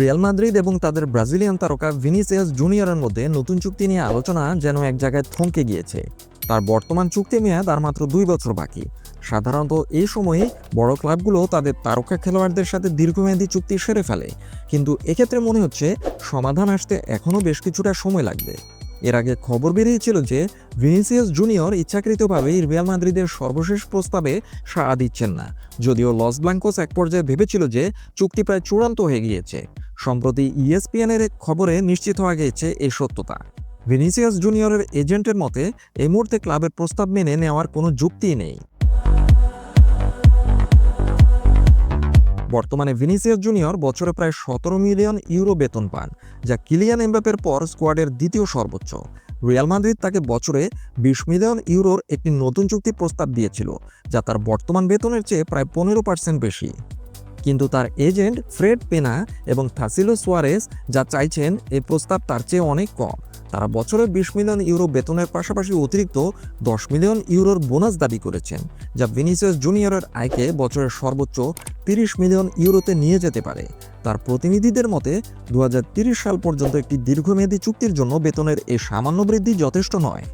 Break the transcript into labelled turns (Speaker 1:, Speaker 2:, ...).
Speaker 1: Real Madrid এবং তাদের Brazilian তারকা ভিনিসিয়াস জুনিয়রের মধ্যে নতুন চুক্তি নিয়ে আলোচনা যেন এক জায়গায় থমকে গিয়েছে। তার বর্তমান চুক্তি মেয়াদ আর মাত্র দুই বছর বাকি। সাধারণত এই সময়ে বড় ক্লাবগুলো তাদের তারকা খেলোয়াড়দের সাথে দীর্ঘমেয়াদী চুক্তি সেরে ফেলে। কিন্তু এক্ষেত্রে মনে হচ্ছে সমাধান আসতে এখনও বেশ কিছুটা সময় লাগবে। এর আগে খবর বেরিয়েছিল যে ভিনিসিয়াস জুনিয়র ইচ্ছাকৃতভাবে রিয়াল মাদ্রিদের সর্বশেষ প্রস্তাবে সাড়া দিচ্ছেন না। যদিও লস ব্লাঙ্কোস এক পর্যায়ে ভেবেছিল যে চুক্তি প্রায় চূড়ান্ত হয়ে গিয়েছে। সম্প্রতি ইএসপিএনের খবরে নিশ্চিত হওয়া গিয়েছে এই সত্যতা। ভিনিসিয়াস জুনিয়রের এজেন্টের মতে এই মুহূর্তে ক্লাবের প্রস্তাব মেনে নেওয়ার কোনো যুক্তি নেই। বর্তমানে ভিনিসিয়াস জুনিয়র বছরে প্রায় সতেরো মিলিয়ন ইউরো বেতন পান, যা কিলিয়ান এমবাপের পর স্কোয়াডের দ্বিতীয় সর্বোচ্চ। রিয়াল মাদ্রিদ তাকে বছরে বিশ মিলিয়ন ইউরোর একটি নতুন চুক্তি প্রস্তাব দিয়েছিল, যা তার বর্তমান বেতনের চেয়ে প্রায় পনেরো পার্সেন্ট বেশি। কিন্তু তার এজেন্ট ফ্রেড পেনা এবং থাসিলো সোয়ারেস যা চাইছেন এই প্রস্তাব তার চেয়ে অনেক কম। তারা বছরে বিশ মিলিয়ন ইউরো বেতনের পাশাপাশি অতিরিক্ত দশ মিলিয়ন ইউরোর বোনাস দাবি করেছেন, যা ভিনিসিয়াস জুনিয়রের আয়কে বছরের সর্বোচ্চ তিরিশ মিলিয়ন ইউরোতে নিয়ে যেতে পারে। তার প্রতিনিধিদের মতে দু সাল পর্যন্ত একটি দীর্ঘমেয়াদী চুক্তির জন্য বেতনের এই সামান্য বৃদ্ধি যথেষ্ট নয়।